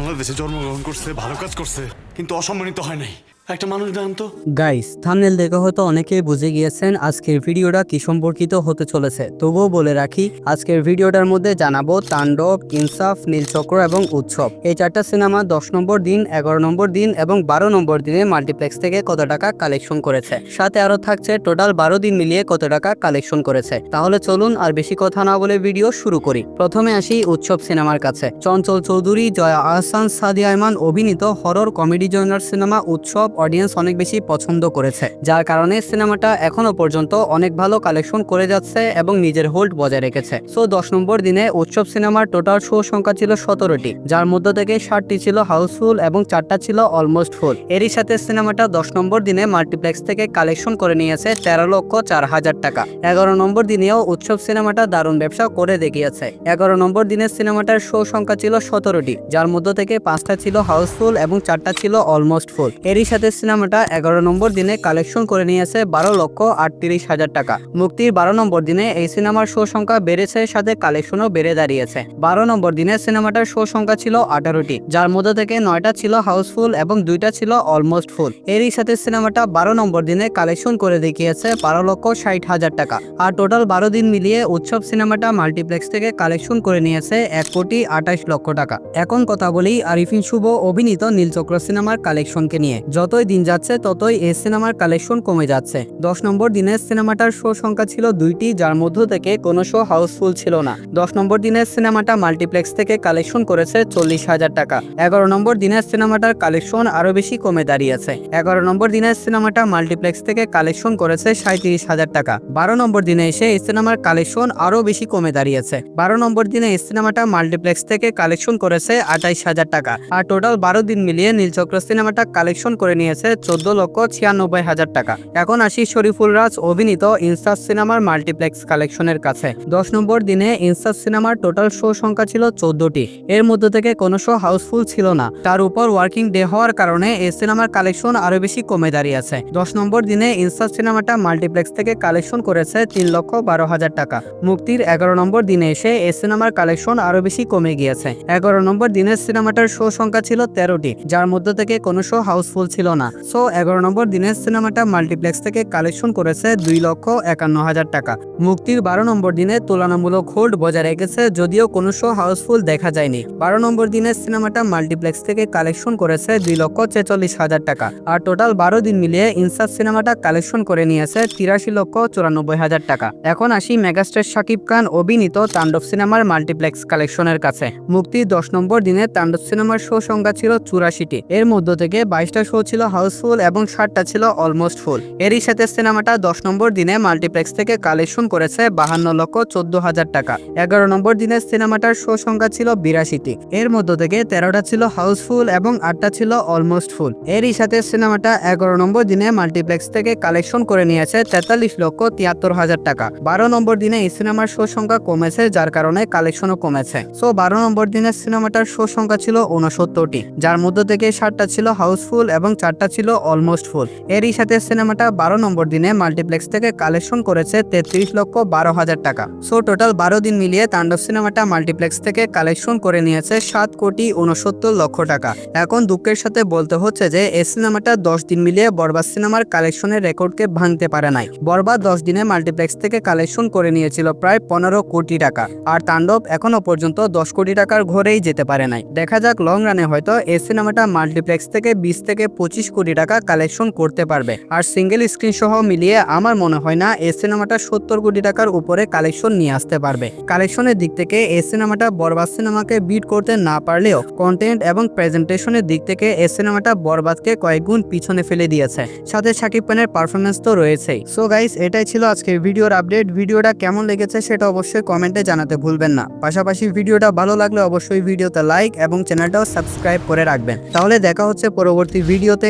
বাংলাদেশে জন্মগ্রহণ করছে ভালো কাজ করছে কিন্তু অসম্মানিত হয় নাই। একটা মানুষ দেন তো। গাইস থামনেল দেখে হয়তো অনেকেই বুঝে গিয়েছেন আজকের ভিডিওটা কি সম্পর্কিত হতে চলেছে। তবুও বলে রাখি, আজকের ভিডিওটার মধ্যে জানাব তাণ্ডব, ইনসাফ, নীলচক্র এবং উৎসব। এই চারটা সিনেমা দশ নম্বর দিন, এগারো নম্বর দিন এবং বারো নম্বর দিনে মাল্টিপ্লেক্স থেকে কত টাকা কালেকশন করেছে। সাথে আরও থাকছে টোটাল বারো দিন মিলিয়ে কত টাকা কালেকশন করেছে। তাহলে চলুন আর বেশি কথা না বলে ভিডিও শুরু করি। প্রথমে আসি উৎসব সিনেমার কাছে। চঞ্চল চৌধুরী, জয়া আহসান, সাদিয়া আয়মান অভিনীত হরর কমেডি জনার সিনেমা উৎসব অডিয়েন্স অনেক বেশি পছন্দ করেছে, যার কারণে সিনেমাটা এখনও পর্যন্ত অনেক ভালো কালেকশন করে যাচ্ছে এবং নিজের হোল্ড বজায় রেখেছে। সো দশ নম্বর দিনে উৎসব সিনেমার টোটাল শো সংখ্যা ছিল সতেরোটি, যার মধ্যে থেকে ষাটটি ছিল হাউসফুল এবং চারটা ছিল অলমোস্ট ফুল এরই সাথে সিনেমাটা দশ নম্বর দিনে মাল্টিপ্লেক্স থেকে কালেকশন করে নিয়েছে তেরো লক্ষ চার হাজার টাকা। এগারো নম্বর দিনেও উৎসব সিনেমাটা দারুণ ব্যবসা করে দেখিয়েছে। এগারো নম্বর দিনের সিনেমাটার শো সংখ্যা ছিল সতেরোটি, যার মধ্যে থেকে পাঁচটা ছিল হাউসফুল এবং চারটা ছিল অলমোস্ট ফুল এরই সাথে সিনেমাটা এগারো নম্বর দিনে কালেকশন করে নিয়েছে বারো লক্ষ আটত্রিশ হাজার টাকা। মুক্তির বারো নম্বর দিনে এই সিনেমার শো সংখ্যা বেড়েছে, সাথে কালেকশনও বেড়ে দাঁড়িয়েছে। বারো নম্বর দিনে সিনেমাটার শো সংখ্যা ছিল আঠারোটি, যার মধ্যে থেকে নয়টা ছিল হাউসফুল এবং দুইটা ছিল অলমোস্ট ফুল। এরই সাথে সিনেমাটা বারো নম্বর দিনে কালেকশন করে দেখিয়েছে বারো লক্ষ ষাট হাজার টাকা। আর টোটাল বারো দিন মিলিয়ে উৎসব সিনেমাটা মাল্টিপ্লেক্স থেকে কালেকশন করে নিয়েছে এক কোটি আঠাশ লক্ষ টাকা। এখন কথা বলি আরিফিন শুভ অভিনীত নীলচক্র সিনেমার কালেকশনকে নিয়ে। যতই দিন যাচ্ছে, ততই এই সিনেমার কালেকশন কমে যাচ্ছে। দশ নম্বর দিনে সিনেমাটার শো সংখ্যা ছিল দুইটি, যার মধ্য থেকে কোনো শো হাউসফুল ছিল না। দশ নম্বর দিনের সিনেমাটা মাল্টিপ্লেক্স থেকে কালেকশন করেছে চল্লিশ হাজার টাকা। এগারো নম্বর দিনের সিনেমাটার কালেকশন আরও বেশি কমে দাঁড়িয়েছে। এগারো নম্বর দিনের সিনেমাটা মাল্টিপ্লেক্স থেকে কালেকশন করেছে সাঁত্রিশ হাজার টাকা। বারো নম্বর দিনে এসে এই সিনেমার কালেকশন আরও বেশি কমে দাঁড়িয়েছে। বারো নম্বর দিনে এই সিনেমাটা মাল্টিপ্লেক্স থেকে কালেকশন করেছে আঠাইশ হাজার টাকা। আর টোটাল বারো দিন মিলিয়ে নীলচক্র সিনেমাটা কালেকশন করে নিয়েছে চোদ্দ লক্ষ ছিয়ানব্বই হাজার টাকা। এখন আসি শরীফুল রাজ অভিনীত ইনসাস সিনেমার মাল্টিপ্লেক্স কালেকশনের কাছে। দশ নম্বর দিনে ইনসাস সিনেমার টোটাল শো সংখ্যা ছিল চোদ্দটি। এর মধ্যে থেকে কোনো শো হাউসফুল ছিল না। তার উপর ওয়ার্কিং ডে হওয়ার কারণে এই সিনেমার কালেকশন আরও বেশি কমে দাঁড়িয়েছে দশ নম্বর দিনে ইনসাস সিনেমাটা মাল্টিপ্লেক্স থেকে কালেকশন করেছে তিন লক্ষ বারো হাজার টাকা। মুক্তির এগারো নম্বর দিনে এসে এই সিনেমার কালেকশন আরও বেশি কমে গিয়েছে। এগারো নম্বর দিনের সিনেমাটার শো সংখ্যা ছিল তেরোটি, যার মধ্যে থেকে কোনো শো হাউসফুল ছিল না। সো এগারো নম্বর দিনের সিনেমাটা মাল্টিপ্লেক্স থেকে কালেকশন করেছে দুই লক্ষ একান্ন হাজার টাকা। মুক্তির বারো নম্বর দিনে তুলনামূলক হোল্ড বজায় রেখেছে, যদিও কোনো শো হাউসফুল দেখা যায়নি। বারো নম্বর দিনের সিনেমাটা মাল্টিপ্লেক্স থেকে কালেকশন করেছে দুই লক্ষ ছেচল্লিশ হাজার টাকা। আর টোটাল বারো দিন মিলিয়ে ইনসাস সিনেমাটা কালেকশন করে নিয়েছে তিরাশি লক্ষ চুরানব্বই হাজার টাকা। এখন আসি মেগাস্টার শাকিব খান অভিনীত তাণ্ডব সিনেমার মাল্টিপ্লেক্স কালেকশনের কাছে। মুক্তির দশ নম্বর দিনে তাণ্ডব সিনেমার শো সংখ্যা ছিল চুরাশিটি। এর মধ্য থেকে বাইশটা শো ছিল হাউসফুল এবং ষাটটা ছিল অলমোস্ট ফুল। এরই সাথে সিনেমাটা দশ নম্বর দিনে মাল্টিপ্লেক্স থেকে কালেকশন করেছে বাহান্ন লক্ষ চোদ্দ হাজার টাকা। এগারো নম্বর দিনে সিনেমাটার শো সংখ্যা ছিল বিরাশিটি। এর মধ্য থেকে তেরোটা ছিল হাউসফুল এবং আটটা ছিল অলমোস্ট ফুল। এরই সাথে সিনেমাটা এগারো নম্বর দিনে মাল্টিপ্লেক্স থেকে কালেকশন করে নিয়েছে তেতাল্লিশ লক্ষ তিয়াত্তর হাজার টাকা। বারো নম্বর দিনে এই সিনেমার শো সংখ্যা কমেছে, যার কারণে কালেকশনও কমেছে। সো বারো নম্বর দিনের সিনেমাটার শো সংখ্যা ছিল উনসত্তরটি যার মধ্য থেকে ষাটটা ছিল হাউসফুল এবং চারটা ছিল অলমোস্ট ফুল এরই সাথে সিনেমাটা বারো নম্বর দিনে মাল্টিপ্লেক্স থেকে কালেকশন করেছে তেত্রিশ লক্ষ বারো হাজার টাকা। সো টোটাল বারো দিন মিলিয়ে তাণ্ডব সিনেমাটা মাল্টিপ্লেক্স থেকে কালেকশন করে নিয়েছে সাত কোটি উনসত্তর লক্ষ টাকা। এখন দুঃখের সাথে বলতে হচ্ছে যে, এই সিনেমাটা দশ দিন মিলিয়ে বরবাদ সিনেমার কালেকশনের রেকর্ডকে ভাঙতে পারে নাই। বরবাদ দশ দিনে মাল্টিপ্লেক্স থেকে কালেকশন করে নিয়েছিল প্রায় পনেরো কোটি টাকা। আর তাণ্ডব এখনও পর্যন্ত দশ কোটি টাকার ঘরেই যেতে পারে নাই। দেখা যাক লং রানে হয়তো এই সিনেমাটা মাল্টিপ্লেক্স থেকে বিশ থেকে পঁচিশ কোটি টাকা কালেকশন করতে পারবে। আর সিঙ্গেল স্ক্রিন সহ মিলিয়ে আমার মনে হয় না এই সিনেমাটা সত্তর কোটি টাকার উপরে কালেকশন নিয়ে আসতে পারবে। কালেকশনের দিক থেকে এই সিনেমাটা বরবাদ সিনেমাকে বিট করতে না পারলেও কন্টেন্ট এবং প্রেজেন্টেশনের দিক থেকে এই সিনেমাটা বরবাদকে কয়েক গুণ পিছনে ফেলে দিয়েছে। সাথে শাকিব খানের পারফরমেন্স তো রয়েছেই। সো গাইস এটাই ছিল আজকের ভিডিওর আপডেট ভিডিওটা কেমন লেগেছে সেটা অবশ্যই কমেন্টে জানাতে ভুলবেন না। পাশাপাশি ভিডিওটা ভালো লাগলে অবশ্যই ভিডিওতে লাইক এবং চ্যানেলটাও সাবস্ক্রাইব করে রাখবেন। তাহলে দেখা হচ্ছে পরবর্তী ভিডিওতে।